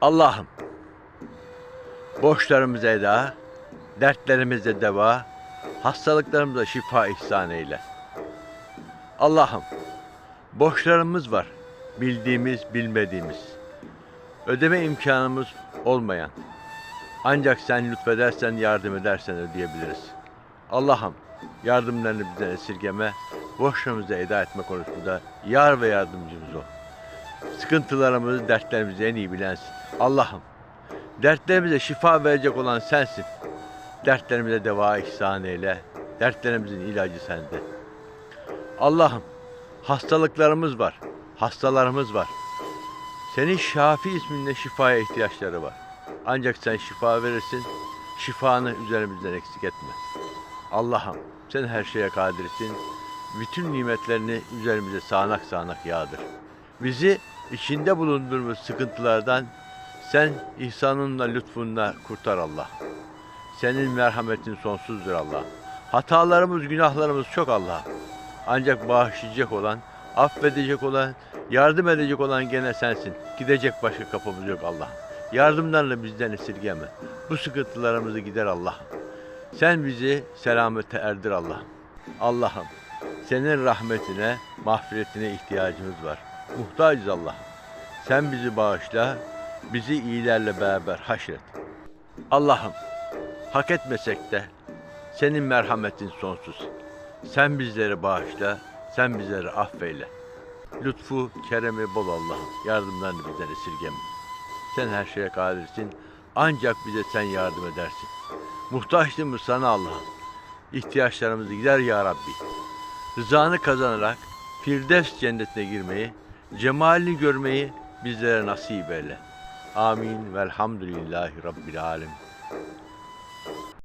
Allah'ım borçlarımıza eda, dertlerimize deva, hastalıklarımıza şifa ihsan eyle. Allah'ım borçlarımız var. Bildiğimiz, bilmediğimiz. Ödeme imkanımız olmayan. Ancak sen lütfedersen, yardım edersen ödeyebiliriz. Allah'ım yardımlarını bizden esirgeme, borçlarımızı eda etme konusunda yar ve yardımcımız ol. Sıkıntılarımızı, dertlerimizi en iyi bilensin. Allah'ım dertlerimize şifa verecek olan sensin. Dertlerimize deva ihsan eyle. Dertlerimizin ilacı sende. Allah'ım hastalıklarımız var. Hastalarımız var. Senin Şafi isminle şifaya ihtiyaçları var. Ancak sen şifa verirsin. Şifanı üzerimizden eksik etme. Allah'ım sen her şeye kadirsin. Bütün nimetlerini üzerimize sağanak sağanak yağdır. Bizi içinde bulunduğumuz sıkıntılardan sen ihsanınla lütfunla kurtar Allah. Senin merhametin sonsuzdur Allah. Hatalarımız, günahlarımız çok Allah. Ancak bağışlayacak olan, affedecek olan, yardım edecek olan gene sensin. Gidecek başka kapımız yok Allah. Yardımlarla bizden esirgeme. Bu sıkıntılarımızı gider Allah. Sen bizi selamete erdir Allah. Allah'ım senin rahmetine, mağfiretine ihtiyacımız var. Muhtacız Allah. Sen bizi bağışla, bizi iyilerle beraber haşret. Allah'ım hak etmesek de senin merhametin sonsuz. Sen bizleri bağışla, sen bizleri affeyle. Lütfu, keremi bol Allah'ım. Yardımlarını bizden esirgeme. Sen her şeye kadirsin. Ancak bize sen yardım edersin. Muhtaçlığımız sana Allah'ım. İhtiyaçlarımızı gider ya Rabbi. Rızanı kazanarak Firdevs cennetine girmeyi, cemalini görmeyi bizlere nasip eyle. Amin velhamdülillahi Rabbil alemin.